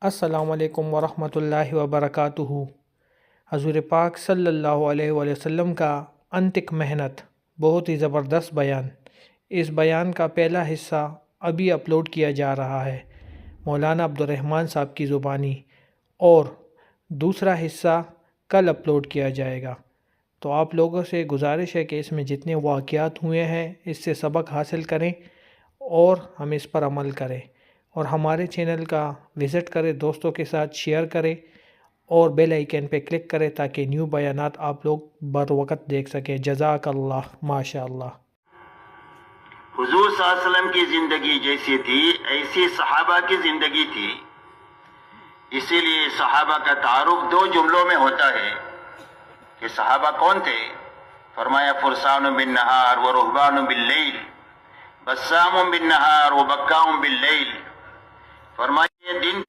السلام علیکم ورحمۃ اللہ وبرکاتہ۔ حضور پاک صلی اللہ علیہ وآلہ وسلم کا انتک محنت، بہت ہی زبردست بیان۔ اس بیان کا پہلا حصہ ابھی اپلوڈ کیا جا رہا ہے۔ مولانا عبد الرحمن صاحب کی زبانی۔ اور دوسرا حصہ کل اپلوڈ کیا جائے گا۔ تو آپ لوگوں سے گزارش ہے کہ اس میں جتنے واقعات ہوئے ہیں، اس سے سبق حاصل کریں اور ہم اس پر عمل کریں۔ اور ہمارے چینل کا وزٹ کریں دوستوں کے ساتھ شیئر کریں اور بیل آئیکن پہ کلک کریں تاکہ نیو بیانات آپ لوگ بر وقت دیکھ سکیں۔ جزاک اللہ۔ ماشاء اللہ حضور صلی اللہ علیہ وسلم کی زندگی جیسی تھی، ایسی صحابہ کی زندگی تھی۔ اسی لیے صحابہ کا تعارف دو جملوں میں ہوتا ہے۔ کہ صحابہ کون تھے؟ فرمایا، فرسان بن نہار و رحبان باللیل بسام بن نہار و بکام باللیل فرمایا دن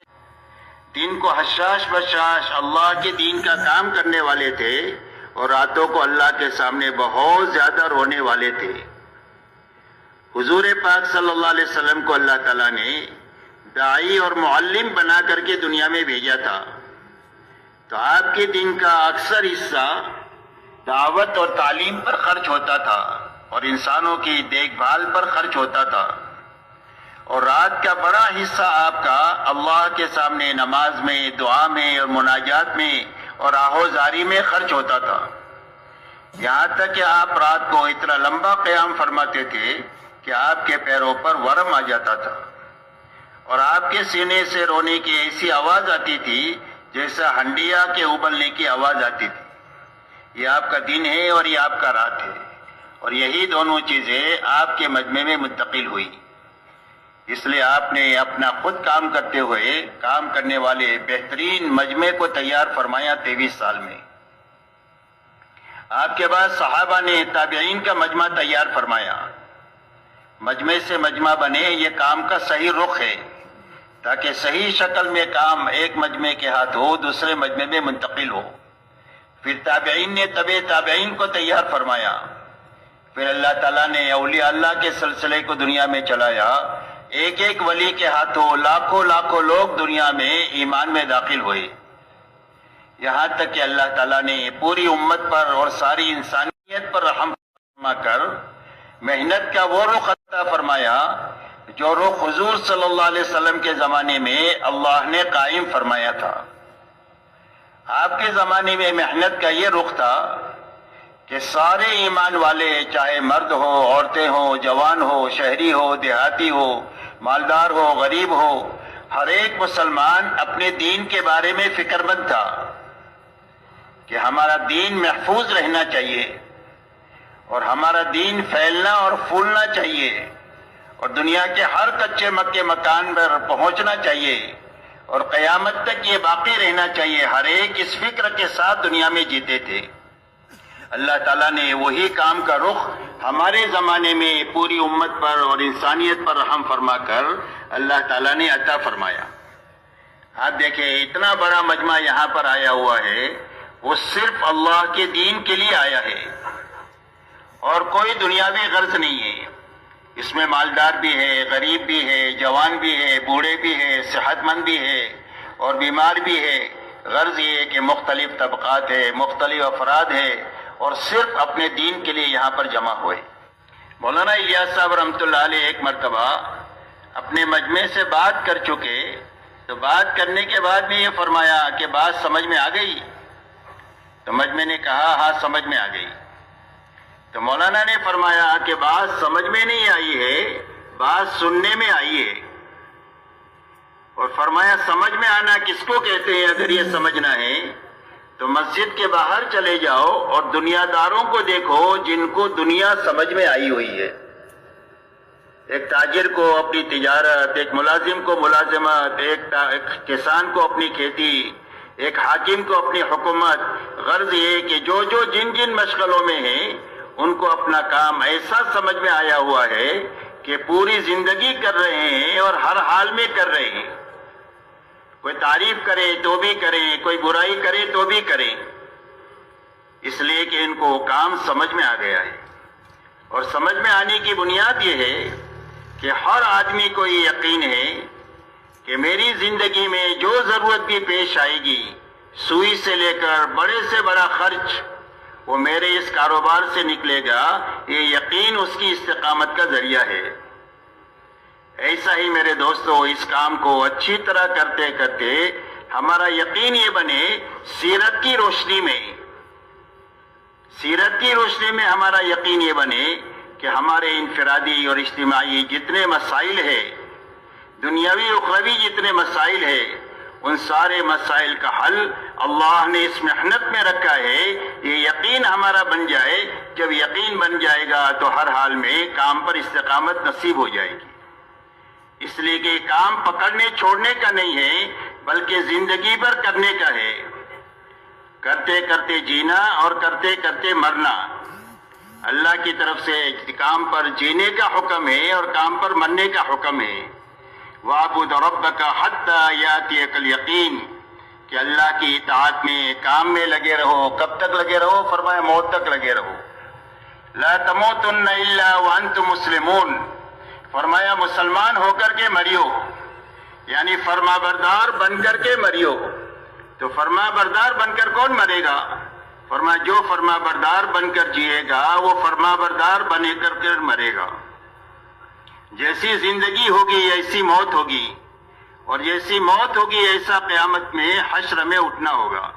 دن کو حشاش بشاش اللہ کے دین کا کام کرنے والے تھے اور راتوں کو اللہ کے سامنے بہت زیادہ رونے والے تھے۔ حضور پاک صلی اللہ علیہ وسلم کو اللہ تعالیٰ نے دائی اور معلم بنا کر کے دنیا میں بھیجا تھا۔ تو آپ کے دن کا اکثر حصہ دعوت اور تعلیم پر خرچ ہوتا تھا اور انسانوں کی دیکھ بھال پر خرچ ہوتا تھا۔ اور رات کا بڑا حصہ آپ کا اللہ کے سامنے نماز میں، دعا میں اور مناجات میں اور آہو زاری میں خرچ ہوتا تھا۔ یہاں تک کہ آپ رات کو اتنا لمبا قیام فرماتے تھے کہ آپ کے پیروں پر ورم آ جاتا تھا۔ اور آپ کے سینے سے رونے کی ایسی آواز آتی تھی جیسا ہنڈیا کے ابلنے کی آواز آتی تھی۔ یہ آپ کا دن ہے اور یہ آپ کا رات ہے۔ اور یہی دونوں چیزیں آپ کے مجمع میں منتقل ہوئی۔ اس لیے آپ نے اپنا خود کام کرتے ہوئے کام کرنے والے بہترین مجمع کو تیار فرمایا تیویس سال میں۔ آپ کے بعد صحابہ نے تابعین کا مجمع تیار فرمایا۔ مجمع سے مجمع بنے یہ کام کا صحیح رخ ہے، تاکہ صحیح شکل میں کام ایک مجمع کے ہاتھ ہو، دوسرے مجمع میں منتقل ہو۔ پھر تابعین نے طب تابعین کو تیار فرمایا۔ پھر اللہ تعالیٰ نے اولیاء اللہ کے سلسلے کو دنیا میں چلایا۔ ایک ایک ولی کے ہاتھوں لاکھوں لاکھوں لوگ دنیا میں ایمان میں داخل ہوئے۔ یہاں تک کہ اللہ تعالیٰ نے پوری امت پر اور ساری انسانیت پر رحم فرما کر محنت کا وہ رخ عطا فرمایا جو رخ حضور صلی اللہ علیہ وسلم کے زمانے میں اللہ نے قائم فرمایا تھا۔ آپ کے زمانے میں محنت کا یہ رخ تھا کہ سارے ایمان والے چاہے مرد ہو، عورتیں ہو، جوان ہو، شہری ہو، دیہاتی ہو، مالدار ہو، غریب ہو، ہر ایک مسلمان اپنے دین کے بارے میں فکر مند تھا کہ ہمارا دین محفوظ رہنا چاہیے اور ہمارا دین پھیلنا اور پھولنا چاہیے اور دنیا کے ہر کچے مکے مکان پر پہنچنا چاہیے اور قیامت تک یہ باقی رہنا چاہیے۔ ہر ایک اس فکر کے ساتھ دنیا میں جیتے تھے۔ اللہ تعالیٰ نے وہی کام کا رخ ہمارے زمانے میں پوری امت پر اور انسانیت پر رحم فرما کر اللہ تعالیٰ نے عطا فرمایا۔ آپ دیکھیں، اتنا بڑا مجمع یہاں پر آیا ہوا ہے، وہ صرف اللہ کے دین کے لیے آیا ہے۔ اور کوئی دنیاوی غرض نہیں ہے۔ اس میں مالدار بھی ہے، غریب بھی ہے، جوان بھی ہے، بوڑھے بھی ہے، صحت مند بھی ہے اور بیمار بھی ہے۔ غرض یہ ہے کہ مختلف طبقات ہے مختلف افراد ہے اور صرف اپنے دین کے لیے یہاں پر جمع ہوئے۔ مولانا الیاس صاحب رحمۃ اللہ علیہ ایک مرتبہ اپنے مجمع سے بات کر چکے، تو بات کرنے کے بعد بھی یہ فرمایا کہ بات سمجھ میں آ گئی۔ تو مجمع نے کہا ہاں سمجھ میں آ گئی۔ تو مولانا نے فرمایا کہ بات سمجھ میں نہیں آئی ہے، بات سننے میں آئی ہے۔ اور فرمایا، سمجھ میں آنا کس کو کہتے ہیں اگر یہ سمجھنا ہے؟ تو مسجد کے باہر چلے جاؤ اور دنیا داروں کو دیکھو جن کو دنیا سمجھ میں آئی ہوئی ہے۔ ایک تاجر کو اپنی تجارت، ایک ملازم کو ملازمت، ایک کسان کو اپنی کھیتی، ایک حاکم کو اپنی حکومت۔ غرض یہ کہ جو جو جن جن مشغلوں میں ہیں، ان کو اپنا کام ایسا سمجھ میں آیا ہوا ہے کہ پوری زندگی کر رہے ہیں اور ہر حال میں کر رہے ہیں۔ کوئی تعریف کرے تو بھی کرے، کوئی برائی کرے تو بھی کرے۔ اس لیے کہ ان کو کام سمجھ میں آ گیا ہے۔ اور سمجھ میں آنے کی بنیاد یہ ہے کہ ہر آدمی کو یہ یقین ہے کہ میری زندگی میں جو ضرورت بھی پیش آئے گی، سوئی سے لے کر بڑے سے بڑا خرچ، وہ میرے اس کاروبار سے نکلے گا۔ یہ یقین اس کی استقامت کا ذریعہ ہے۔ ایسا ہی میرے دوستو، اس کام کو اچھی طرح کرتے کرتے ہمارا یقین یہ بنے سیرت کی روشنی میں۔ سیرت کی روشنی میں ہمارا یقین یہ بنے کہ ہمارے انفرادی اور اجتماعی جتنے مسائل ہیں، دنیاوی اخروی جتنے مسائل ہیں، ان سارے مسائل کا حل اللہ نے اس محنت میں رکھا ہے۔ یہ یقین ہمارا بن جائے، جب یقین بن جائے گا تو ہر حال میں کام پر استقامت نصیب ہو جائے گی۔ اس لیے کہ کام پکڑنے، چھوڑنے کا نہیں ہے، بلکہ زندگی پر کرنے کا ہے۔ کرتے کرتے جینا اور کرتے کرتے مرنا۔ اللہ کی طرف سے کام پر جینے کا حکم ہے اور کام پر مرنے کا حکم ہے۔ وَعْبُدْ رَبَّكَ حَتَّى يَأْتِيَكَ الْيَقِينَ۔ کہ اللہ کی اطاعت میں کام میں لگے رہو، کب تک لگے رہو؟ فرمایا موت تک لگے رہو۔ لا تموتن الا وانتم مسلمون۔ فرمایا مسلمان ہو کر کے مریو۔ یعنی فرما بردار بن کر کے مریو۔ تو فرما بردار بن کر کون مرے گا؟ فرما جو فرما بردار بن کر جیے گا، وہ فرما بردار بنے کر کے مرے گا۔ جیسی زندگی ہوگی، ایسی موت ہوگی۔ اور جیسی موت ہوگی، ایسا قیامت میں حشر میں اٹھنا ہوگا۔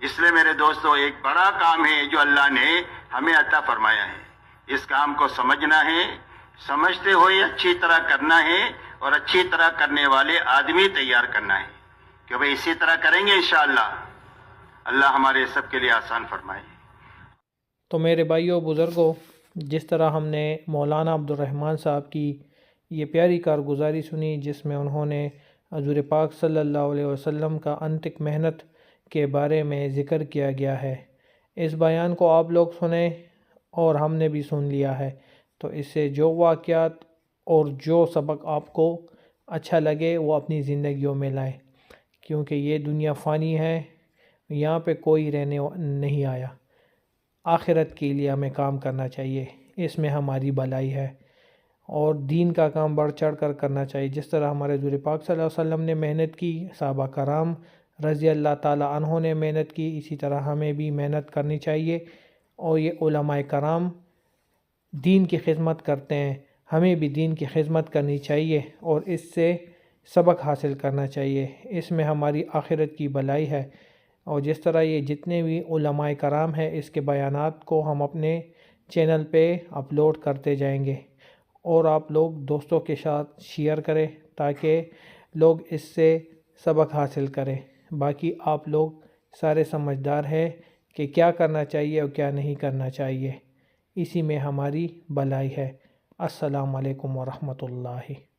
اس لیے میرے دوستو، ایک بڑا کام ہے جو اللہ نے ہمیں عطا فرمایا ہے۔ اس کام کو سمجھنا ہے۔ سمجھتے ہوئے اچھی طرح کرنا ہے اور اچھی طرح کرنے والے آدمی تیار کرنا ہے کہ بھئی اسی طرح کریں گے انشاءاللہ۔ اللہ ہمارے سب کے لیے آسان فرمائے۔ تو میرے بھائیوں بزرگوں جس طرح ہم نے مولانا عبد الرحمن صاحب کی یہ پیاری کارگزاری سنی، جس میں انہوں نے حضور پاک صلی اللہ علیہ وسلم کا انتک محنت کے بارے میں ذکر کیا گیا ہے۔ اس بیان کو آپ لوگ سنیں اور ہم نے بھی سن لیا ہے۔ تو اس سے جو واقعات اور جو سبق آپ کو اچھا لگے وہ اپنی زندگیوں میں لائیں۔ کیونکہ یہ دنیا فانی ہے، یہاں پہ کوئی رہنے نہیں آیا۔ آخرت کے لیے ہمیں کام کرنا چاہیے، اس میں ہماری بلائی ہے۔ اور دین کا کام بڑھ چڑھ کر کرنا چاہیے۔ جس طرح ہمارے حضور پاک صلی اللہ علیہ وسلم نے محنت کی، صحابہ کرام رضی اللہ تعالیٰ عنہ نے محنت کی، اسی طرح ہمیں بھی محنت کرنی چاہیے۔ اور یہ علماء کرام دین کی خدمت کرتے ہیں۔ ہمیں بھی دین کی خدمت کرنی چاہیے اور اس سے سبق حاصل کرنا چاہیے۔ اس میں ہماری آخرت کی بلائی ہے۔ اور جس طرح یہ جتنے بھی علماء کرام ہیں، اس کے بیانات کو ہم اپنے چینل پہ اپلوڈ کرتے جائیں گے۔ اور آپ لوگ دوستوں کے ساتھ شیئر کریں تاکہ لوگ اس سے سبق حاصل کریں۔ باقی آپ لوگ سارے سمجھدار ہیں کہ کیا کرنا چاہیے اور کیا نہیں کرنا چاہیے۔ اسی میں ہماری بلائی ہے۔ السلام علیکم ورحمۃ اللہ۔